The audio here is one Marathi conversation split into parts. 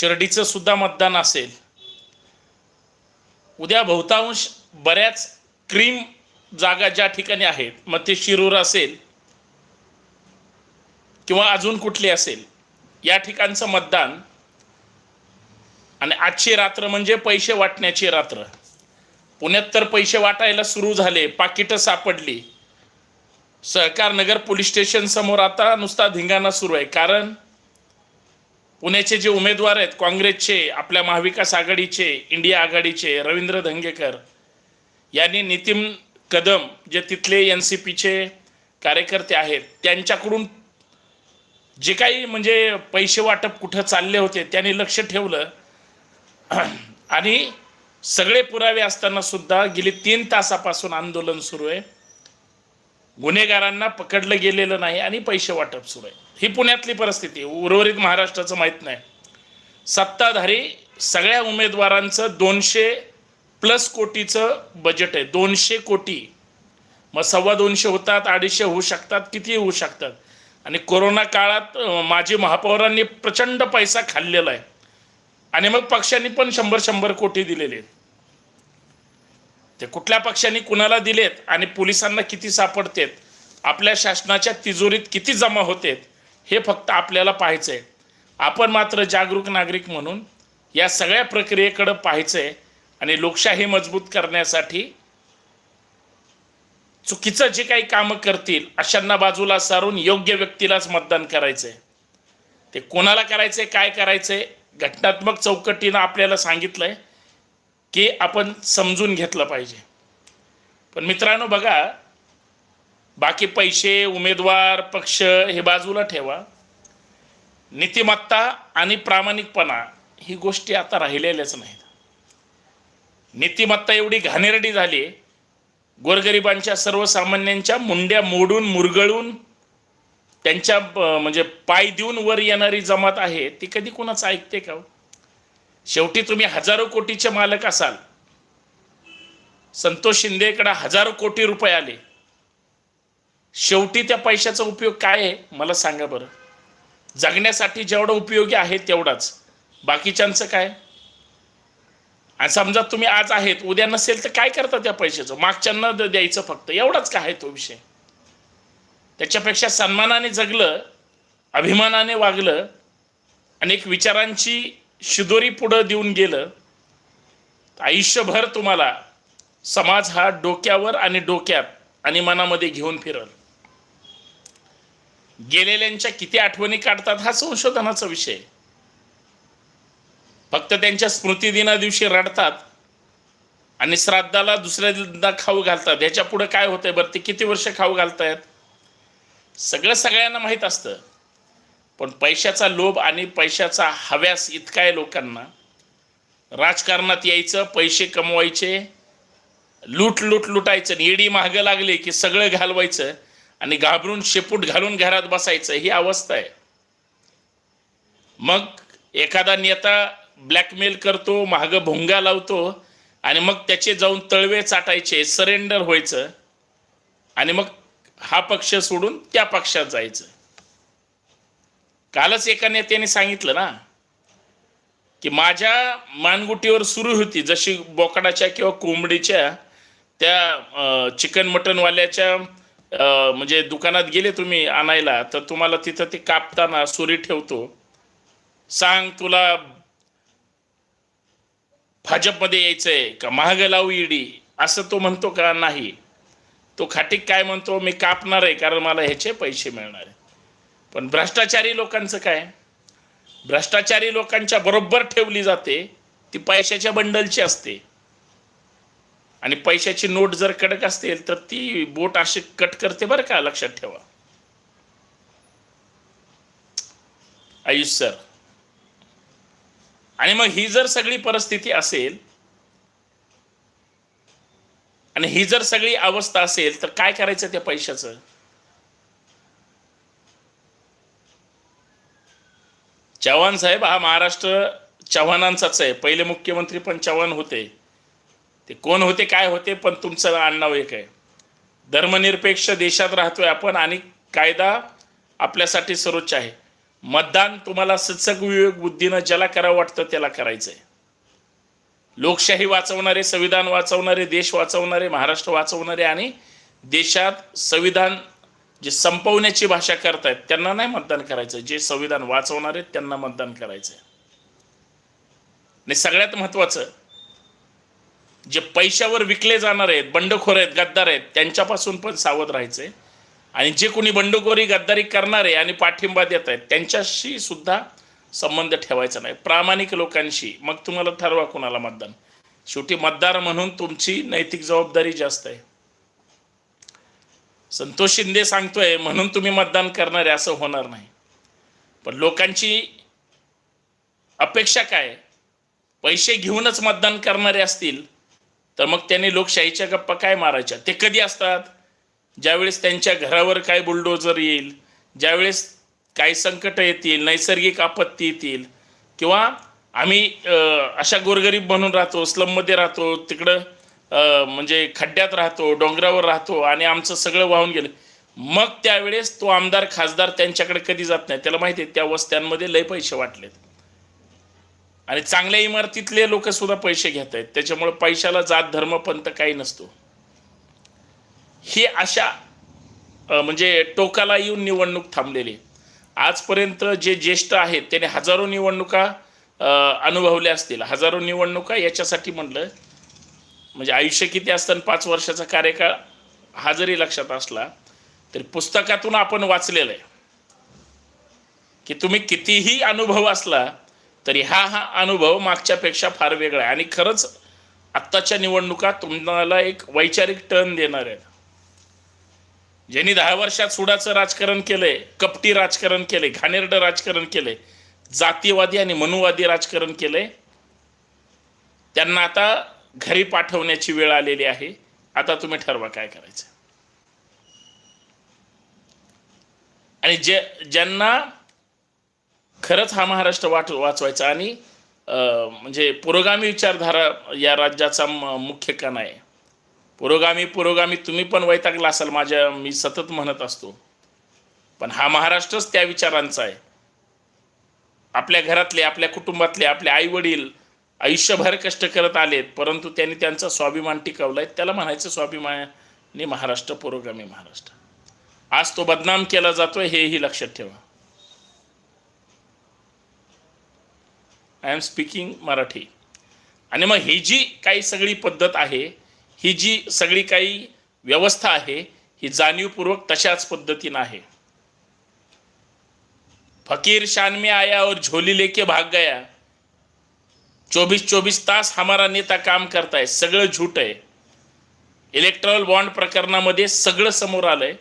शिर्डीचं सुद्धा मतदान असेल. उद्या बहुतांश बऱ्याच क्रीम जागा ज्या ठिकाणी आहेत मग ते शिरूर असेल किंवा अजून कुठली असेल या ठिकाणचं मतदान आणि आजची रात्र म्हणजे पैसे वाटण्याची रात्र. पुण्यात तर पैसे वाटायला सुरू झाले पाकिटं सापडली. सहकार नगर पोलीस स्टेशन समोर आता नुसता धिंगाणा सुरू आहे. कारण पुण्याचे जे उमेदवार आहेत काँग्रेसचे आपल्या महाविकास आघाडीचे इंडिया आघाडीचे रवींद्र धंगेकर यांनी नितीन कदम जे तिथले एन सी पीचे कार्यकर्ते आहेत त्यांच्याकडून जे काही म्हणजे पैसे वाटप कुठं चालले होते त्यांनी लक्ष ठेवलं. आणि सगळे पुरावे असताना सुद्धा गेली तीन तासापासून आंदोलन सुरू आहे. गुन्हेगारांना पकडलं गेलेलं नाही आणि पैसे वाटप सुरू आहे. ही पुण्यातली परिस्थिती उर्वरित महाराष्ट्राचं माहीत नाही. सत्ताधारी सगळ्या उमेदवारांचं दोनशे प्लस कोटीचं बजेट आहे. दोनशे कोटी. मग सव्वा दोनशे होतात अडीचशे होऊ शकतात किती होऊ शकतात. आणि कोरोना काळात माजी महापौरांनी प्रचंड पैसा खाल्लेला आहे. आणि मग पक्षांनी पण शंभर शंभर कोटी दिलेले आहेत. ते कुठल्या पक्षांनी कुणाला दिलेत आणि पोलिसांना किती सापडतेत? आपल्या शासनाच्या तिजोरीत किती जमा होतेत? हे फक्त आपल्याला पाहायचं आहे आपण मात्र जागरूक नागरिक म्हणून या सगळ्या प्रक्रियेकडं पाहायचं आहे आणि लोकशाही मजबूत करण्यासाठी चुकीचं जे काही कामं करतील अशांना बाजूला सारून योग्य व्यक्तीलाच मतदान करायचं आहे ते कोणाला करायचंय काय करायचंय घटनात्मक चौकटीनं आपल्याला सांगितलंय की आपण समजून घेतलं पाहिजे. पण मित्रांनो बघा बाकी पैसे उमेदवार पक्ष हे बाजूला ठेवा. नीतिमत्ता आणि प्रामाणिकपणा ही गोष्टी आता राहिलेल्याच नाहीत. नीतिमत्ता एवढी घाणेरडी झाली गोरगरिबांच्या सर्वसामान्यांच्या मुंड्या मोडून मुरगळून त्यांच्या ब- म्हणजे पाय देऊन वर येणारी जमात आहे ती कधी कुणाचं ऐकते का हो? शेवटी तुम्ही हजारो कोटीचे मालक असाल. संतोष शिंदेकडे हजारो कोटी रुपये आले. शेवटी त्या पैशाचा उपयोग काय आहे? मला सांगा बरं. जगण्यासाठी जेवढा उपयोगी आहे तेवढाच. बाकीच्यांचं काय? आणि समजा तुम्ही आज आहेत उद्या नसेल तर काय करता त्या पैशाचं? मागच्यांना द्यायचं फक्त. एवढाच काय आहे तो विषय? त्याच्यापेक्षा सन्मानाने जगलं अभिमानाने वागलं आणि एक विचारांची शिदोरी पुढं देऊन गेलं आयुष्यभर तुम्हाला समाज हा डोक्यावर आणि डोक्यात आणि मनामध्ये घेऊन फिरल. गेलेल्यांच्या किती आठवणी काढतात हा संशोधनाचा विषय. फक्त त्यांच्या स्मृतिदिना दिवशी रडतात आणि श्राद्धाला दुसऱ्या खाऊ घालतात. ह्याच्या पुढे काय होतंय बरं? ते किती वर्ष खाऊ घालतायत? सगळं सगळ्यांना माहीत असतं. पण पैशाचा लोभ आणि पैशाचा हव्यास इतका आहे लोकांना. राजकारणात यायचं पैसे कमवायचे लूट लूट लुटायचं आणि येडी महागं लागले की सगळं घालवायचं. आणि घाबरून शेपूट घालून घरात बसायचं ही अवस्था आहे. मग एखादा नेता ब्लॅकमेल करतो महाग भोंगा लावतो आणि मग त्याचे जाऊन तळवे चाटायचे सरेंडर व्हायचं आणि मग हा पक्ष सोडून त्या पक्षात जायचं. कालच एका नेत्याने सांगितलं ना की माझ्या मानगुटीवर सुरू होती जशी बोकडाच्या किंवा कोंबडीच्या त्या चिकन मटनवाल्याच्या म्हणजे दुकानात गेले तुम्ही आणायला तर तुम्हाला तिथं ते कापताना सुरी ठेवतो. सांग तुला भाजपमध्ये यायचंय का? महाग लावू ईडी. असं तो म्हणतो का? नाही. तो खाटीक काय म्हणतो? मी कापणार आहे कारण मला ह्याचे पैसे मिळणार आहे. पण भ्रष्टाचारी लोकांचं काय? भ्रष्टाचारी लोकांच्या बरोबर ठेवली जाते ती पैशाच्या बंडलची असते. आणि पैशाची नोट जर कडक असतील तर ती बोट अशी कट करते बरं का लक्षात ठेवा. आयुष सर. आणि मग ही जर सगळी परिस्थिती असेल आणि ही जर सगळी अवस्था असेल तर काय करायचं त्या पैशाचं? चव्हाण साहेब हा महाराष्ट्र चव्हाणांचाच आहे. पहिले मुख्यमंत्री पण चव्हाण होते. ते कोण होते काय होते पण तुमचं आडनाव एक आहे. धर्मनिरपेक्ष देशात राहतोय आपण आणि कायदा आपल्यासाठी सर्वोच्च आहे. मतदान तुम्हाला सत्सग विवेक बुद्धीनं ज्याला करावं वाटतं त्याला करायचंय. लोकशाही वाचवणारे संविधान वाचवणारे देश वाचवणारे महाराष्ट्र वाचवणारे आणि देशात संविधान जे संपवण्याची भाषा करतायत त्यांना नाही मतदान करायचं जे संविधान वाचवणारे त्यांना मतदान करायचंय. आणि सगळ्यात महत्वाचं जे पैशावर विकले जाणार आहेत बंडखोर आहेत गद्दार आहेत त्यांच्यापासून पण सावध राहायचंय. आणि जे कोणी बंडखोरी गद्दारी करणारे आणि पाठिंबा देत आहेत त्यांच्याशी सुद्धा संबंध ठेवायचा नाही. प्रामाणिक लोकांशी. मग तुम्हाला ठरवा कोणाला मतदान. शेवटी मतदार म्हणून तुमची नैतिक जबाबदारी जास्त आहे. संतोष शिंदे सांगतोय म्हणून तुम्ही मतदान करणार आहे असं होणार नाही. पण लोकांची अपेक्षा काय? पैसे घेऊनच मतदान करणारे असतील तर मग त्यांनी लोकशाहीच्या गप्पा काय मारायच्या? ते कधी असतात? ज्यावेळेस त्यांच्या घरावर काय बुलडोजर येईल ज्यावेळेस काही संकटं येतील नैसर्गिक आपत्ती येतील किंवा आम्ही अशा गोरगरीब म्हणून राहतो स्लममध्ये राहतो तिकडं म्हणजे खड्ड्यात राहतो डोंगरावर राहतो आणि आमचं सगळं वाहून गेलं. मग त्यावेळेस तो आमदार खासदार त्यांच्याकडे कधी जात नाही. त्याला माहिती आहे त्या वस्त्यांमध्ये लय पैसे वाटलेत. आणि चांगल्या इमारतीतले लोक सुद्धा पैसे घेत आहेत. त्याच्यामुळे पैशाला जात धर्म पंत काही नसतो. ही अशा म्हणजे टोकाला येऊन निवडणूक थांबलेली आहे. आजपर्यंत जे ज्येष्ठ आहेत त्याने हजारो निवडणुका अनुभवल्या असतील. हजारो निवडणुका याच्यासाठी म्हणलं म्हणजे आयुष्य किती असताना पाच वर्षाचा कार्यकाळ हा जरी लक्षात असला तरी पुस्तकातून आपण वाचलेलं आहे. की तुम्ही कितीही अनुभव असला तरी हा हा अनुभव मागच्यापेक्षा फार वेगळा आहे. आणि खरंच आत्ताच्या निवडणुका तुम्हाला एक वैचारिक टर्न देणार आहेत. ज्यांनी दहा वर्षात सुडाचं राजकारण केलंय कपटी राजकारण केले घाणेरडं राजकारण केलंय जातीवादी आणि मनुवादी राजकारण केलंय त्यांना आता घरी पाठवण्याची वेळ आलेली आहे. आता तुम्ही ठरवा काय करायचं. आणि जे ज्यांना खरंच हा महाराष्ट्र वाट वाचवायचा आणि म्हणजे पुरोगामी विचारधारा या राज्याचा मुख्य कण आहे. पुरोगामी पुरोगामी तुम्ही पण वैतागला असाल माझ्या मी सतत म्हणत असतो. पण हा महाराष्ट्रच त्या विचारांचा आहे. आपल्या घरातले आपल्या कुटुंबातले आपले आई वडील आयुष्यभर कष्ट करत आलेत परंतु त्यांनी त्यांचा स्वाभिमान टिकवलाय. त्याला म्हणायचं स्वाभिमानी महाराष्ट्र पुरोगामी महाराष्ट्र. आज तो बदनाम केला जातोय हेही लक्षात ठेवा. आय एम स्पीकिंग मराठी आणि मग ही जी काही सगळी पद्धत आहे ही जी सगळी काही व्यवस्था आहे ही जाणीवपूर्वक तशाच पद्धतीनं आहे. फकीर शान में आया और झोली लेके भाग गया. चोवीस चोवीस तास हमारा नेता काम करताय सगळं झूट आहे. इलेक्ट्रॉल बॉन्ड प्रकरणामध्ये सगळं समोर आलंय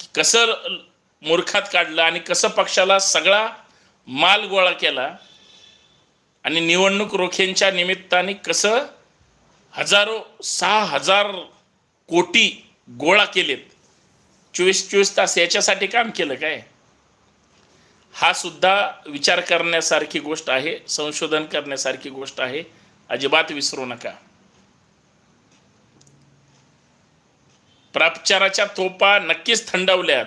की कसं मूर्खात काढलं आणि कसं पक्षाला सगळा माल गोळा केला आणि निवडणूक रोख्यांच्या निमित्ताने कसं हजारो सहा हजार कोटी गोळा केलेत. चोवीस चोवीस तास याच्यासाठी काम केलं काय? हा सुद्धा विचार करण्यासारखी गोष्ट आहे संशोधन करण्यासारखी गोष्ट आहे. अजिबात विसरू नका. प्रापचाराच्या तोपा नक्कीच थंडावल्यात.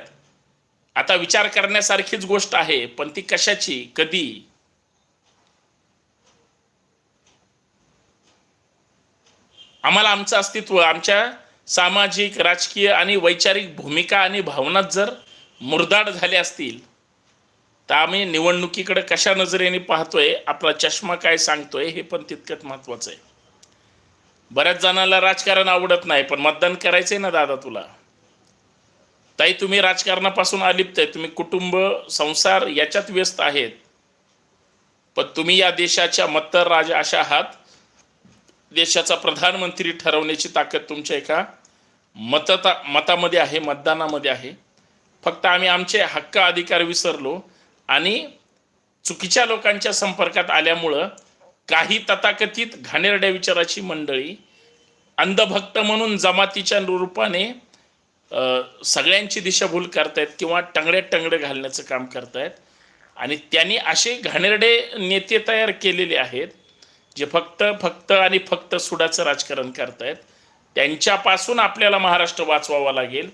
आता विचार करण्यासारखीच गोष्ट आहे पण ती कशाची कधी? आम्हाला आमचं अस्तित्व आमच्या सामाजिक राजकीय आणि वैचारिक भूमिका आणि भावनात जर मुरदाड झाल्या असतील तर आम्ही निवडणुकीकडे कशा नजरेने पाहतोय आपला चष्मा काय सांगतोय हे पण तितकंच महत्त्वाचं आहे. बऱ्याच जणांना राजकारण आवडत नाही पण मतदान करायचंय ना दादा तुला? ताई तुम्ही राजकारणापासून अलिप्त आहे तुम्ही कुटुंब संसार याच्यात व्यस्त आहेत. पण तुम्ही या देशाच्या मतदार राजा अशा आहात देशाचा प्रधानमंत्री ठरवण्याची ताकद तुमच्या एका मतता मतामध्ये आहे मतदानामध्ये आहे. फक्त आम्ही आमचे हक्क अधिकार विसरलो आणि चुकीच्या लोकांच्या संपर्कात आल्यामुळं काही तथाकथित घाणेरड्या विचाराची मंडळी अंधभक्त म्हणून जमातीच्या रूपाने सगळ्यांची दिशाभूल करतायत किंवा टंगड्यात टंगडे घालण्याचं काम करतायत. आणि त्यांनी असे घाणेरडे नेते तयार केलेले आहेत जे फक्त फक्त आणि फक्त सुडाचं राजकारण करतायत त्यांच्यापासून आपल्याला महाराष्ट्र वाचवावा लागेल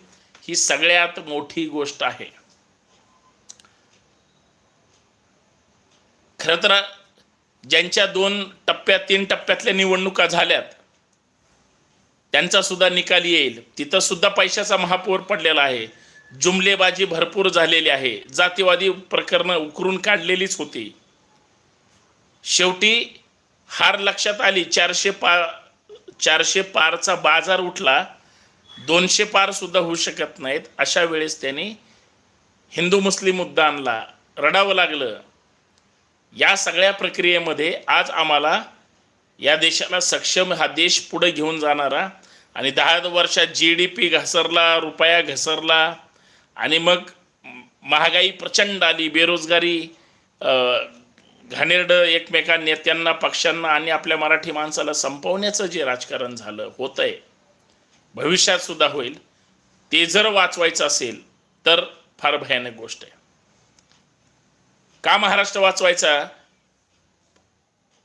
ही सगळ्यात मोठी गोष्ट आहे. खरं तर ज्यांच्या दोन टप्प्यात तीन टप्प्यातल्या निवडणुका झाल्यात त्यांचा सुद्धा निकाल येईल. तिथं सुद्धा पैशाचा महापौर पडलेला आहे. जुमलेबाजी भरपूर झालेली आहे. जातीवादी प्रकरणं उकरून काढलेलीच होती. शेवटी हार लक्षात आली चारशे पा चारशे पारचा बाजार उठला दोनशे पारसुद्धा होऊ शकत नाहीत. अशा वेळेस त्यांनी हिंदू मुस्लिम मुद्दा आणला. रडावं लागलं. या सगळ्या प्रक्रियेमध्ये आज आम्हाला या देशाला सक्षम हा देश पुढे घेऊन जाणारा आणि दहा वर्षात जी डी पी घसरला रुपया घसरला आणि मग महागाई प्रचंड आली बेरोजगारी घाणेरडं एकमेका नेत्यांना पक्षांना आणि आपल्या मराठी माणसाला संपवण्याचं जे राजकारण झालं होतंय भविष्यात सुद्धा होईल. ते जर वाचवायचं असेल तर फार भयानक गोष्ट आहे. का महाराष्ट्र वाचवायचा?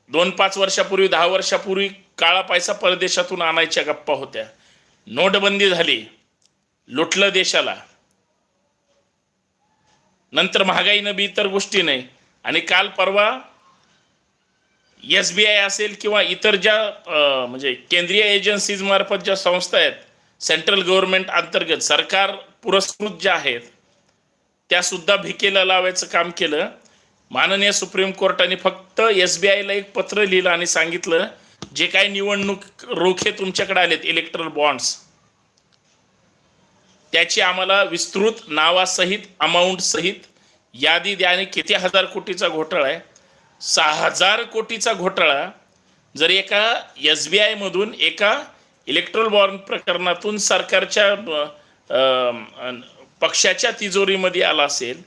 दोन पाच वर्षापूर्वी दहा वर्षापूर्वी काळा पैसा परदेशातून आणायच्या गप्पा होत्या. नोटबंदी झाली. लुटलं देशाला. नंतर महागाई न बी इतर गोष्टी नाही. आणि काल परवा एस बी आय असेल किंवा इतर ज्या म्हणजे केंद्रीय एजन्सीज मार्फत ज्या संस्था आहेत सेंट्रल गव्हर्नमेंट अंतर्गत सरकार पुरस्कृत ज्या आहेत त्या सुद्धा भिकेला लावायचं काम केलं. माननीय सुप्रीम कोर्टाने फक्त एस बी आयला एक पत्र लिहिलं आणि सांगितलं जे काही निवडणूक रोखे तुमच्याकडे आलेत इलेक्ट्रल बॉन्ड्स त्याची आम्हाला विस्तृत नावासहित अमाऊंट सहित यादी द्या आणि किती हजार कोटीचा घोटाळा आहे? सहा हजार कोटीचा घोटाळा जर एका एस बी आयमधून एका इलेक्ट्रोल बॉर्न प्रकरणातून सरकारच्या पक्षाच्या तिजोरीमध्ये आला असेल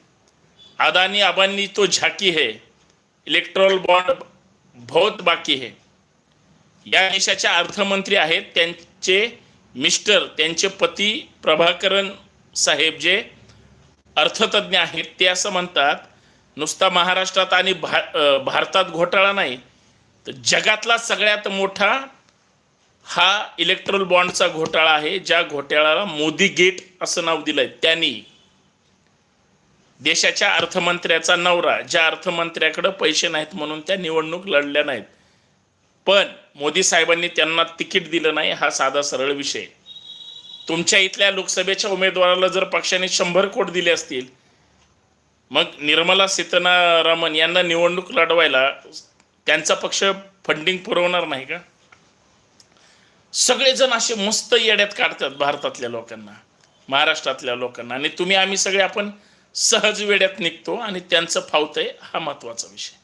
अदानी अबानी तो झाकी है इलेक्ट्रोल बॉन्ड बहुत बाकी है. या देशाच्या अर्थमंत्री आहेत त्यांचे मिस्टर त्यांचे पती प्रभाकरन साहेब जे अर्थतज्ञ आहेत ते असं म्हणतात नुसता महाराष्ट्रात आणि भा भारतात घोटाळा नाही तर जगातला सगळ्यात मोठा हा इलेक्ट्रल बॉन्डचा घोटाळा आहे ज्या घोटाळ्याला मोदी गेट असं नाव दिलंय. त्यांनी देशाच्या अर्थमंत्र्याचा नवरा ज्या अर्थमंत्र्याकडे पैसे नाहीत म्हणून त्या निवडणूक लढल्या नाहीत. पण मोदी साहेबांनी त्यांना तिकीट दिलं नाही हा साधा सरळ विषय. तुमच्या इथल्या लोकसभेच्या उमेदवाराला जर पक्षाने शंभर कोट दिले असतील मग निर्मला सीतारामन यांना निवडणूक लढवायला त्यांचा पक्ष फंडिंग पुरवणार नाही का? सगळेजण असे मस्त येड्यात काढतात भारतातल्या लोकांना महाराष्ट्रातल्या लोकांना. आणि तुम्ही आम्ही सगळे आपण सहज वेड्यात निघतो आणि त्यांचं फावतंय हा महत्त्वाचा विषय.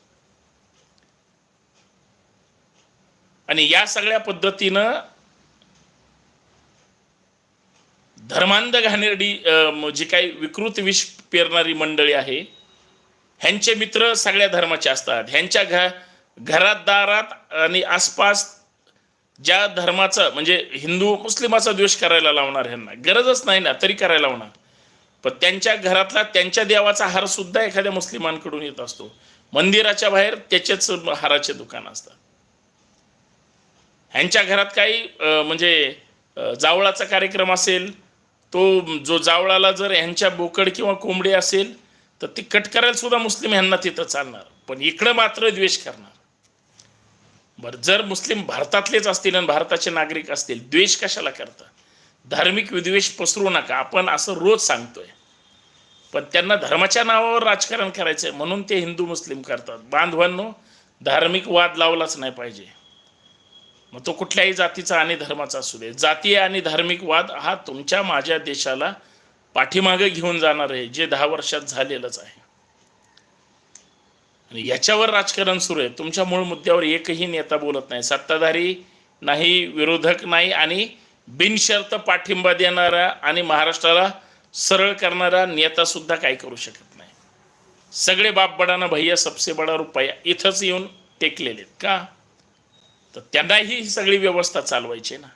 आणि या सगळ्या पद्धतीनं धर्मांध घाणेरडी जी काही विकृत विष पेरणारी मंडळी आहे ह्यांचे मित्र सगळ्या धर्माचे असतात. ह्यांच्या घ घरात दारात आणि आसपास ज्या धर्माचा म्हणजे हिंदू मुस्लिमाचा द्वेष करायला लावणार ह्यांना. गरजच नाही ना तरी करायला लावणार. पण त्यांच्या घरातला त्यांच्या देवाचा हार सुद्धा एखाद्या मुस्लिमांकडून येत असतो. मंदिराच्या बाहेर त्याचेच हाराचे दुकान असतात. ह्यांच्या घरात काही म्हणजे जावळाचा कार्यक्रम असेल तो जो जावळाला जर ह्यांच्या बोकड किंवा कोंबडी असेल तर ती कट करायला सुद्धा मुस्लिम ह्यांना तिथं चालणार. पण इकडं मात्र द्वेष करणार. बरं जर मुस्लिम भारतातलेच असतील आणि भारताचे नागरिक असतील द्वेष कशाला करता धार्मिक विद्वेष पसरू नका. आपण असं रोज सांगतोय. पण त्यांना धर्माच्या नावावर राजकारण करायचंय म्हणून ते हिंदू मुस्लिम करतात. बांधवांनो धार्मिक वाद लावलाच नाही पाहिजे. मग तो कुठल्याही जातीचा आणि धर्माचा असू दे. जातीय आणि धार्मिक वाद हा तुमच्या माझ्या देशाला पाठीमागे घेऊन जाणार आहे जे दहा वर्षात झालेलंच आहे. आणि याच्यावर राजकारण सुरू आहे. तुमच्या मूळ मुद्द्यावर एकही नेता बोलत नाही. सत्ताधारी नाही विरोधक नाही आणि बिनशर्त पाठिंबा देणारा आणि महाराष्ट्राला सरळ करणारा नेता सुद्धा काय करू शकत नाही. सगळे बाप बडाना भैया सबसे बडा रुपया इथंच येऊन टेकलेले आहेत का? तर त्यांनाही ही सगळी व्यवस्था चालवायची ना.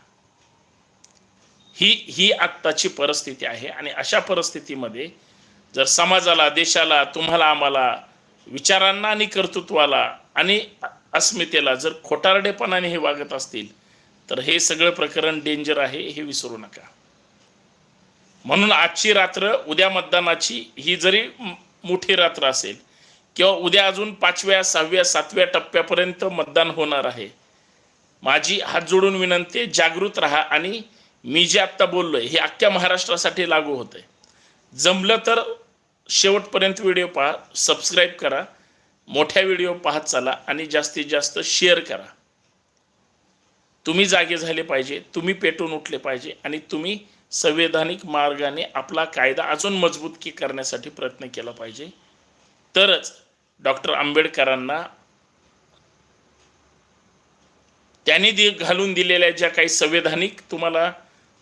ही ही आत्ताची परिस्थिती आहे आणि अशा परिस्थितीमध्ये जर समाजाला देशाला तुम्हाला आम्हाला विचारांना आणि कर्तृत्वाला आणि अस्मितेला जर खोटारडेपणाने हे वागत असतील तर हे सगळं प्रकरण डेंजर आहे हे विसरू नका. म्हणून आजची रात्र उद्या मतदानाची ही जरी मोठी रात्र असेल किंवा उद्या अजून पाचव्या सहाव्या सातव्या टप्प्यापर्यंत मतदान होणार आहे माझी हात जोडून विनंती जागृत राहा आणि मी जे आत्ता बोललोय हे अख्ख्या महाराष्ट्रासाठी लागू होतंय. जमलं तर शेवटपर्यंत व्हिडिओ पहा सबस्क्राईब करा मोठ्या व्हिडिओ पाहत चाला आणि जास्तीत जास्त शेअर करा. तुम्ही जागे झाले पाहिजे तुम्ही पेटून उठले पाहिजे आणि तुम्ही संवैधानिक मार्गाने आपला कायदा अजून मजबूत करण्यासाठी प्रयत्न केला पाहिजे. तरच डॉक्टर आंबेडकरांना त्यांनी दि घालून दिलेल्या ज्या काही संवैधानिक तुम्हाला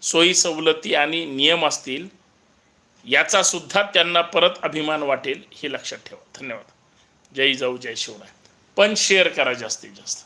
सोयी सवलती आणि नियम असतील याचा सुद्धा त्यांना परत अभिमान वाटेल हे लक्षात ठेवा. धन्यवाद. जय जाऊ जय शिवराय. पण शेअर करा जास्तीत जास्त.